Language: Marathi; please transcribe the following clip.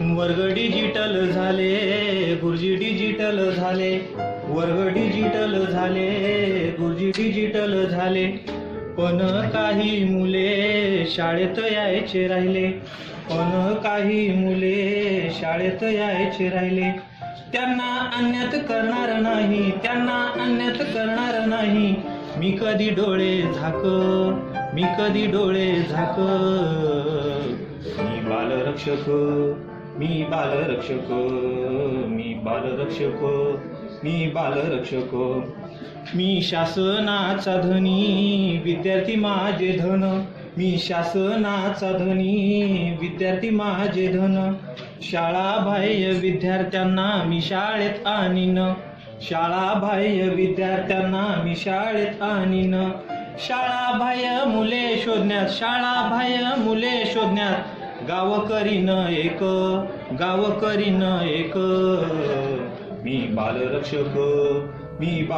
वर्ग डिजिटल झाले गुरुजी डिजिटल झाले. वर्ग डिजिटल झाले गुरुजी डिजिटल झाले. पण काही मुले शाळेत यायचे राहिले. पण काही मुले शाळेत यायचे राहिले. त्यांना अन्यात करणार नाही त्यांना अन्यात करणार नाही. मी कधी डोळे झाक मी कधी डोळे झाक. मी बालरक्षक मी बालरक्षक मी बालरक्षक मी बालरक्षक. मी शासनाचा धनी विद्यार्थी माझे धन. मी शासनाचा धनी विद्यार्थी माझे धन. शाळा बाह्य विद्यार्थ्यांना मी शाळेत आणीन. शाळा बाह्य विद्यार्थ्यांना मी शाळेत आणीन. शाळा बाह्य मुले शोधण्यात शाळा बाह्य मुले शोधण्यात. गाव करीन एक गाव करीन एक. मी बालरक्षक मी बा